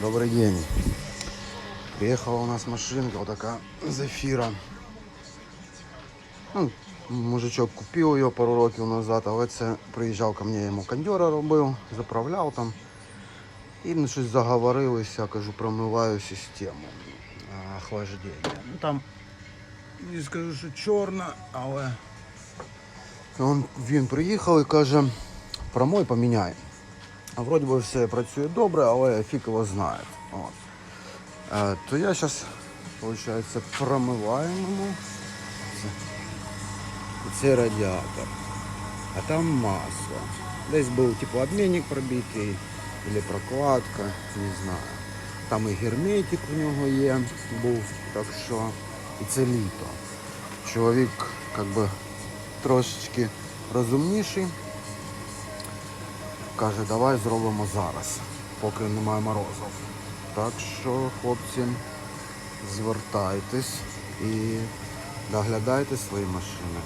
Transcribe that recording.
Добрый день. Приехала у нас машинка, вот такая Зефіра. Ну, мужичок купив її пару років назад, але це приїжджав ко я йому кондьора робив, заправляв там. І ми щось заговорилися, кажу, промиваю систему а, охлаждення. Ну там, не скажу, що чорна, але він, він приїхав і каже, промой поміняй. Вроді би все працює добре, але фіг його знає. От. Е, то я зараз, виходить, промиваємо цей радіатор. А там масло. Десь був теплообмінник пробитий, або прокладка, не знаю. Там і герметик у нього є, був, так що і це літо. Чоловік як би трошечки розумніший. Каже, давай зробимо зараз, поки немає морозів. Так що, хлопці, звертайтесь і доглядайте свої машини.